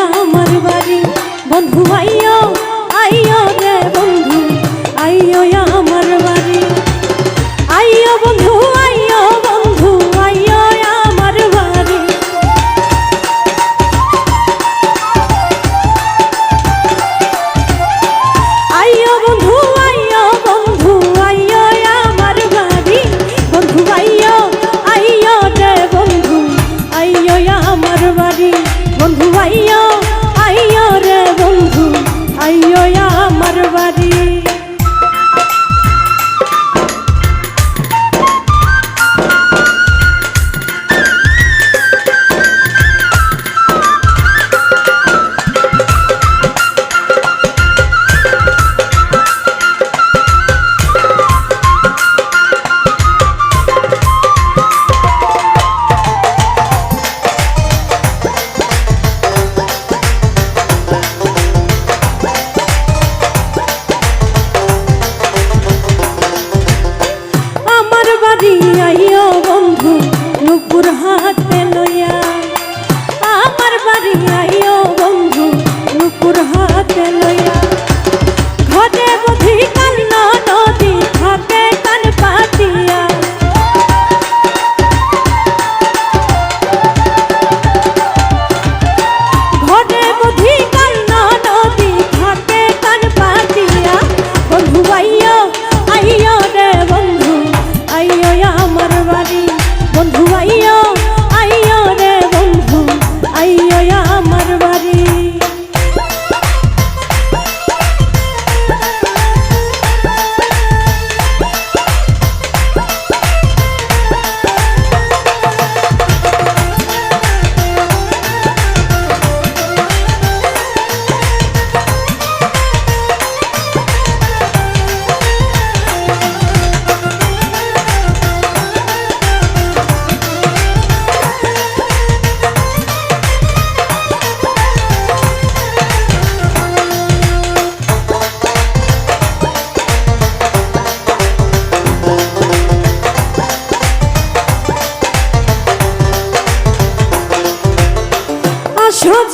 আমার বাড়ি। বন্ধু আইও আইও রে বন্ধু আইও আমার বাড়ি। আইও বন্ধু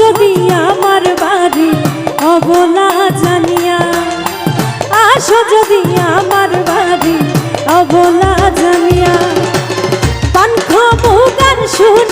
যদি আমার বাড়ি অবলা জানিয়া, আসো যদি আমার বাড়ি অবলা জানিয়া, পান খাব গান শুন